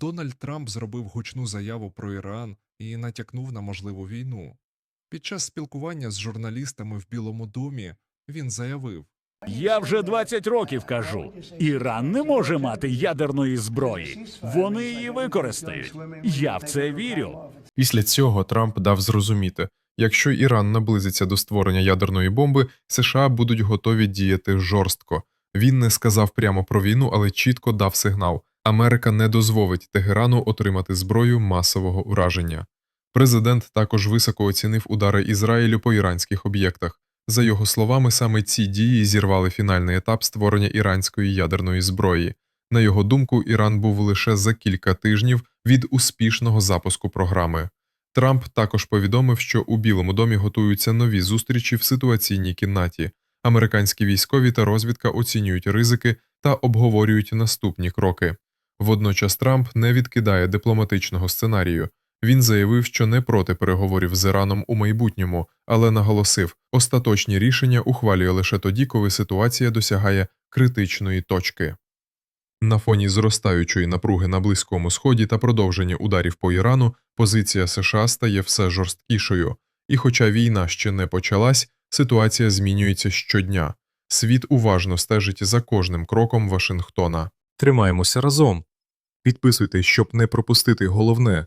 Дональд Трамп зробив гучну заяву про Іран і натякнув на можливу війну. Під час спілкування з журналістами в Білому домі він заявив: Я вже 20 років кажу: Іран не може мати ядерної зброї. Вони її використають. Я в це вірю. Після цього Трамп дав зрозуміти, якщо Іран наблизиться до створення ядерної бомби, США будуть готові діяти жорстко. Він не сказав прямо про війну, але чітко дав сигнал: Америка не дозволить Тегерану отримати зброю масового ураження. Президент також високо оцінив удари Ізраїлю по іранських об'єктах. За його словами, саме ці дії зірвали фінальний етап створення іранської ядерної зброї. На його думку, Іран був лише за кілька тижнів від успішного запуску програми. Трамп також повідомив, що у Білому домі готуються нові зустрічі в ситуаційній кімнаті. Американські військові та розвідка оцінюють ризики та обговорюють наступні кроки. Водночас Трамп не відкидає дипломатичного сценарію. Він заявив, що не проти переговорів з Іраном у майбутньому, але наголосив, остаточні рішення ухвалює лише тоді, коли ситуація досягає критичної точки. На фоні зростаючої напруги на Близькому Сході та продовження ударів по Ірану позиція США стає все жорсткішою, і хоча війна ще не почалась, ситуація змінюється щодня. Світ уважно стежить за кожним кроком Вашингтона. Тримаємося разом. Підписуйтесь, щоб не пропустити головне.